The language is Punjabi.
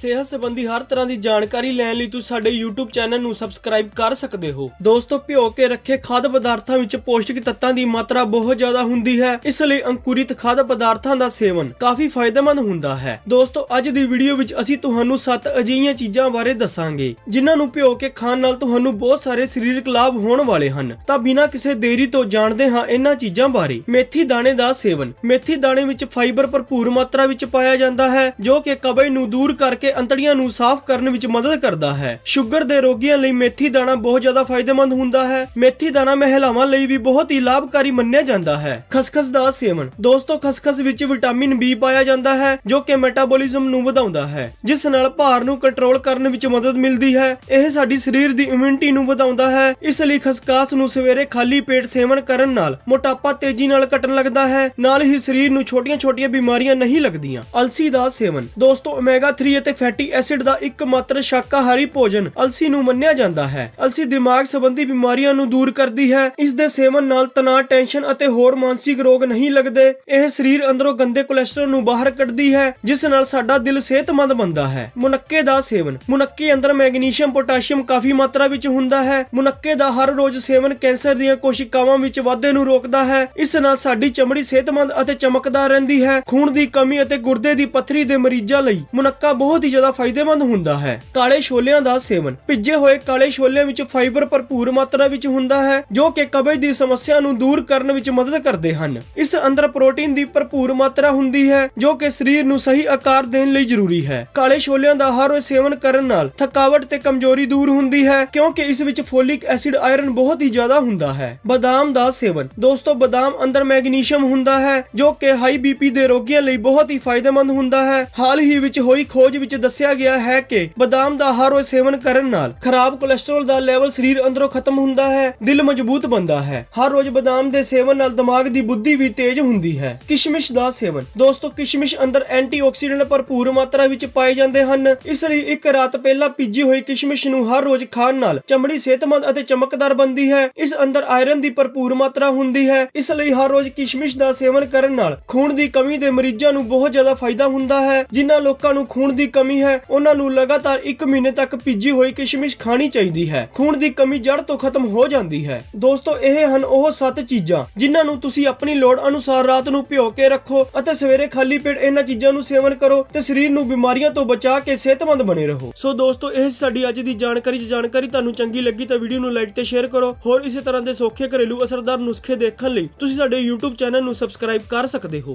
ਸਿਹਤ ਸੰਬੰਧੀ ਹਰ ਤਰ੍ਹਾਂ ਦੀ ਜਾਣਕਾਰੀ ਲੈਣ ਲਈ ਤੁਸੀਂ ਸਾਡੇ YouTube ਚੈਨਲ ਨੂੰ ਸਬਸਕ੍ਰਾਈਬ ਕਰ ਸਕਦੇ ਹੋ। ਦੋਸਤੋ, ਭਿਓ ਕੇ ਰੱਖੇ ਖਾਦ ਪਦਾਰਥਾਂ ਵਿੱਚ ਪੌਸ਼ਟਿਕ ਤੱਤਾਂ ਦੀ ਮਾਤਰਾ ਬਹੁਤ ਜ਼ਿਆਦਾ ਹੁੰਦੀ ਹੈ, ਇਸ ਲਈ ਅੰਕੁਰਿਤ ਖਾਦ ਪਦਾਰਥਾਂ ਦਾ ਸੇਵਨ ਕਾਫੀ ਫਾਇਦੇਮੰਦ ਹੁੰਦਾ ਹੈ। ਦੋਸਤੋ, ਅੱਜ ਦੀ ਵੀਡੀਓ ਵਿੱਚ ਅਸੀਂ ਤੁਹਾਨੂੰ 7 ਅਜਿਹੀਆਂ ਚੀਜ਼ਾਂ ਬਾਰੇ ਦੱਸਾਂਗੇ, ਜਿਨ੍ਹਾਂ ਨੂੰ ਭਿਓ ਕੇ ਖਾਣ ਨਾਲ ਤੁਹਾਨੂੰ ਬਹੁਤ ਸਾਰੇ ਸਰੀਰਕ ਲਾਭ ਹੋਣ ਵਾਲੇ ਹਨ। ਤਾਂ ਬਿਨਾਂ ਕਿਸੇ ਦੇਰੀ ਤੋਂ ਜਾਣਦੇ ਹਾਂ ਇਹਨਾਂ ਚੀਜ਼ਾਂ ਬਾਰੇ। ਮੇਥੀ ਦਾਣੇ ਦਾ ਸੇਵਨ, ਮੇਥੀ ਦਾਣੇ ਵਿੱਚ ਫਾਈਬਰ ਭਰਪੂਰ ਮਾਤਰਾ ਵਿੱਚ ਪਾਇਆ ਜਾਂਦਾ ਹੈ, ਜੋ ਕਿ ਕਬਜ਼ ਨੂੰ ਦੂਰ ਕਰਕੇ ਅੰਤੜੀਆਂ ਨੂੰ ਸਾਫ਼ ਕਰਨ ਵਿੱਚ ਮਦਦ ਕਰਦਾ ਹੈ। ਸ਼ੂਗਰ ਦੇ ਰੋਗੀਆਂ ਲਈ ਮੇਥੀ ਦਾਣਾ ਬਹੁਤ ਜ਼ਿਆਦਾ ਫਾਇਦੇਮੰਦ ਹੁੰਦਾ ਹੈ। ਮੇਥੀ ਦਾਣਾ ਮਹਿਲਾਵਾਂ ਲਈ ਵੀ ਬਹੁਤ ਹੀ ਲਾਭਕਾਰੀ ਮੰਨਿਆ ਜਾਂਦਾ ਹੈ। ਖਸਖਸ ਦਾ ਸੇਵਨ। ਦੋਸਤੋ, ਖਸਖਸ ਵਿੱਚ ਵਿਟਾਮਿਨ ਬੀ ਪਾਇਆ ਜਾਂਦਾ ਹੈ, ਜੋ ਕਿ ਮੈਟਾਬੋਲਿਜ਼ਮ ਨੂੰ ਵਧਾਉਂਦਾ ਹੈ, ਜਿਸ ਨਾਲ ਭਾਰ ਨੂੰ ਕੰਟਰੋਲ ਕਰਨ ਵਿੱਚ ਮਦਦ ਮਿਲਦੀ ਹੈ। ਇਹ ਸਾਡੀ ਸਰੀਰ ਦੀ ਇਮਿਊਨਿਟੀ ਨੂੰ ਵਧਾਉਂਦਾ ਹੈ, ਇਸ ਲਈ ਖਸਖਾਸ ਨੂੰ ਸਵੇਰੇ ਖਾਲੀ ਪੇਟ ਸੇਵਨ ਕਰਨ ਨਾਲ ਮੋਟਾਪਾ ਤੇਜ਼ੀ ਨਾਲ ਘਟਣ ਲੱਗਦਾ ਹੈ, ਨਾਲ ਹੀ ਸਰੀਰ ਨੂੰ ਛੋਟੀਆਂ-ਛੋਟੀਆਂ ਬਿਮਾਰੀਆਂ ਨਹੀਂ ਲੱਗਦੀਆਂ। ਅਲਸੀ ਦਾ ਸੇਵਨ। ਦੋਸਤੋ ਓਮੇਗਾ 3 ਅਤੇ ਫੈਟੀ ਐਸਿਡ ਦਾ ਇੱਕਮਾਤਰ ਸ਼ਾਕਾਹਾਰੀ ਭੋਜਨ ਅਲਸੀ ਨੂੰ ਮੰਨਿਆ ਜਾਂਦਾ ਹੈ। ਅਲਸੀ ਦਿਮਾਗ ਸੰਬੰਧੀ ਬਿਮਾਰੀਆਂ ਨੂੰ ਦੂਰ ਕਰਦੀ ਹੈ। ਇਸ ਦੇ ਸੇਵਨ ਨਾਲ ਤਣਾਅ, ਟੈਨਸ਼ਨ ਅਤੇ ਹੋਰ ਮਾਨਸਿਕ ਰੋਗ ਨਹੀਂ ਲੱਗਦੇ। ਇਹ ਸਰੀਰ ਅੰਦਰੋਂ ਗੰਦੇ ਕੋਲੇਸਟ੍ਰੋਲ ਨੂੰ ਬਾਹਰ ਕੱਢਦੀ ਹੈ, ਜਿਸ ਨਾਲ ਸਾਡਾ ਦਿਲ ਸਿਹਤਮੰਦ ਬਣਦਾ ਹੈ। ਮੁਨੱਕੇ ਦਾ ਸੇਵਨ। ਮੁਨੱਕੇ ਅੰਦਰ ਮੈਗਨੀਸ਼ੀਅਮ, ਪੋਟਾਸ਼ੀਅਮ ਕਾਫੀ ਮਾਤਰਾ ਵਿੱਚ ਹੁੰਦਾ ਹੈ। ਮੁਨੱਕੇ ਦਾ ਹਰ ਰੋਜ਼ ਸੇਵਨ ਕੈਂਸਰ ਦੀਆਂ ਕੋਸ਼ਿਕਾਵਾਂ ਵਿੱਚ ਵਾਧੇ ਨੂੰ ਰੋਕਦਾ ਹੈ। ਇਸ ਨਾਲ ਸਾਡੀ ਚਮੜੀ ਸਿਹਤਮੰਦ ਅਤੇ ਚਮਕਦਾਰ ਰਹਿੰਦੀ ਹੈ। ਖੂਨ ਦੀ ਕਮੀ ਅਤੇ ਗੁਰਦੇ ਦੀ ਪੱਥਰੀ ਦੇ ਮਰੀਜ਼ਾਂ ਲਈ ਮੁਨੱਕਾ ਬਹੁਤ ਹੀ ਜ਼ਿਆਦਾ ਫਾਇਦੇਮੰਦ ਹੁੰਦਾ ਹੈ। ਕਾਲੇ ਛੋਲਿਆਂ ਦਾ ਸੇਵਨ। ਭਿੱਜੇ ਹੋਏ ਕਾਲੇ ਛੋਲਿਆਂ ਵਿੱਚ ਫਾਈਬਰ ਭਰਪੂਰ ਮਾਤਰਾ ਵਿੱਚ ਹੁੰਦਾ ਹੈ, ਜੋ ਕਿ ਕਬਜ਼ ਦੀ ਸਮੱਸਿਆ ਨੂੰ ਦੂਰ ਕਰਨ ਵਿੱਚ ਮਦਦ ਕਰਦੇ ਹਨ। ਇਸ ਅੰਦਰ ਪ੍ਰੋਟੀਨ ਦੀ ਭਰਪੂਰ ਮਾਤਰਾ ਹੁੰਦੀ ਹੈ, ਜੋ ਕਿ ਸਰੀਰ ਨੂੰ ਸਹੀ ਆਕਾਰ ਦੇਣ ਲਈ ਜ਼ਰੂਰੀ ਹੈ। ਕਾਲੇ ਛੋਲਿਆਂ ਦਾ ਹਰ ਰੋਜ਼ ਸੇਵਨ ਕਰਨ ਨਾਲ ਥਕਾਵਟ ਤੇ ਕਮਜ਼ੋਰੀ ਦੂਰ ਹੁੰਦੀ ਹੈ, ਕਿਉਂਕਿ ਇਸ ਵਿੱਚ ਫੋਲਿਕ ਐਸਿਡ ਆਇਰਨ ਬਹੁਤ ਹੀ ਜ਼ਿਆਦਾ ਹੁੰਦਾ ਹੈ। ਬਦਾਮ ਦਾ ਸੇਵਨ। ਦੋਸਤੋ, ਬਦਾਮ ਅੰਦਰ ਮੈਗਨੀਸ਼ੀਅਮ ਹੁੰਦਾ ਹੈ, ਜੋ ਕਿ ਹਾਈ ਬੀਪੀ ਦੇ ਰੋਗੀਆਂ ਲਈ ਬਹੁਤ ਹੀ ਫਾਇਦੇਮੰਦ ਹੁੰਦਾ ਹੈ। ਹਾਲ ਹੀ ਵਿੱਚ ਹੋਈ ਖੋਜ ਵਿੱਚ ਦੱਸਿਆ ਗਿਆ ਹੈ ਕਿ ਬਦਾਮ ਦਾ ਹਰ ਰੋਜ਼ ਸੇਵਨ ਕਰਨ ਨਾਲ ਖਰਾਬ ਕੋਲੇਸਟ੍ਰੋਲ ਦਾ ਲੈਵਲ ਸਰੀਰ ਅੰਦਰੋਂ ਖਤਮ ਹੁੰਦਾ ਹੈ, ਦਿਲ ਮਜ਼ਬੂਤ ਬਣਦਾ ਹੈ। ਹਰ ਰੋਜ਼ ਬਦਾਮ ਦੇ ਸੇਵਨ ਨਾਲ ਦਿਮਾਗ ਦੀ ਬੁੱਧੀ ਵੀ ਤੇਜ਼ ਹੁੰਦੀ ਹੈ। ਕਿਸ਼ਮਿਸ਼ ਦਾ ਸੇਵਨ। ਦੋਸਤੋ, ਕਿਸ਼ਮਿਸ਼ ਅੰਦਰ ਐਂਟੀਆਕਸੀਡੈਂਟ ਭਰਪੂਰ ਮਾਤਰਾ ਵਿੱਚ ਪਾਏ ਜਾਂਦੇ ਹਨ। ਇਸ ਲਈ ਇੱਕ ਰਾਤ ਪਹਿਲਾਂ ਭਿੱਜੀ ਹੋਈ ਕਿਸ਼ਮਿਸ਼ ਨੂੰ ਹਰ ਰੋਜ਼ ਖਾਣ ਨਾਲ ਚਮੜੀ ਸਿਹਤਮੰਦ ਅਤੇ ਚਮਕਦਾਰ ਬਣਦੀ ਹੈ। ਇਸ ਅੰਦਰ ਆਇਰਨ ਦੀ ਭਰਪੂਰ ਮਾਤਰਾ ਹੁੰਦੀ ਹੈ। ਇਸ ਲਈ ਹਰ ਰੋਜ਼ ਕਿਸ਼ਮਿਸ਼ ਦਾ ਸੇਵਨ ਕਰਨ ਨਾਲ ਖੂਨ ਦੀ ਕਮੀ ਦੇ ਮਰੀਜ਼ਾਂ ਨੂੰ ਬਹੁਤ ਜ਼ਿਆਦਾ ਫਾਇਦਾ ਹੁੰਦਾ ਹੈ, ਜਿਨ੍ਹਾਂ ਲੋਕਾਂ ਨੂੰ ਖੂਨ ਦੀ ਕਮੀ ਹੈ। ਉਹਨਾਂ ਨੂੰ ਲਗਾਤਾਰ 1 ਮਹੀਨੇ ਤੱਕ ਭਿੱਜੀ ਹੋਈ ਕਿਸ਼ਮਿਸ਼ ਖਾਣੀ ਚਾਹੀਦੀ ਹੈ। ਖੂਨ ਦੀ ਕਮੀ ਜੜ ਤੋਂ ਖਤਮ ਹੋ ਜਾਂਦੀ ਹੈ। ਦੋਸਤੋ, ਇਹ ਹਨ ਉਹ 7 ਚੀਜ਼ਾਂ ਜਿਨ੍ਹਾਂ ਨੂੰ ਤੁਸੀਂ ਆਪਣੀ ਲੋੜ ਅਨੁਸਾਰ ਰਾਤ ਨੂੰ ਭਿਓ ਕੇ ਰੱਖੋ ਅਤੇ ਸਵੇਰੇ ਖਾਲੀ ਪੇਟ ਇਹਨਾਂ ਚੀਜ਼ਾਂ ਨੂੰ ਸੇਵਨ ਕਰੋ ਤੇ ਸਰੀਰ ਨੂੰ ਬਿਮਾਰੀਆਂ ਤੋਂ ਬਚਾ ਕੇ ਸਿਹਤਮੰਦ ਬਣੇ ਰਹੋ। ਸੋ ਦੋਸਤੋ, ਇਹ ਸਾਡੀ ਅੱਜ ਦੀ ਜਾਣਕਾਰੀ। ਜੇ ਜਾਣਕਾਰੀ ਤੁਹਾਨੂੰ ਚੰਗੀ ਲੱਗੀ ਤਾਂ ਵੀਡੀਓ ਨੂੰ ਲਾਈਕ ਤੇ ਸ਼ੇਅਰ ਕਰੋ। ਹੋਰ ਇਸੇ ਤਰ੍ਹਾਂ ਦੇ ਸੌਖੇ ਘਰੇਲੂ ਅਸਰਦਾਰ ਨੁਸਖੇ ਦੇਖਣ ਲਈ ਤੁਸੀਂ ਸਾਡੇ YouTube ਚੈਨਲ ਨੂੰ ਸਬਸਕ੍ਰਾਈਬ ਕਰ ਸਕਦੇ ਹੋ।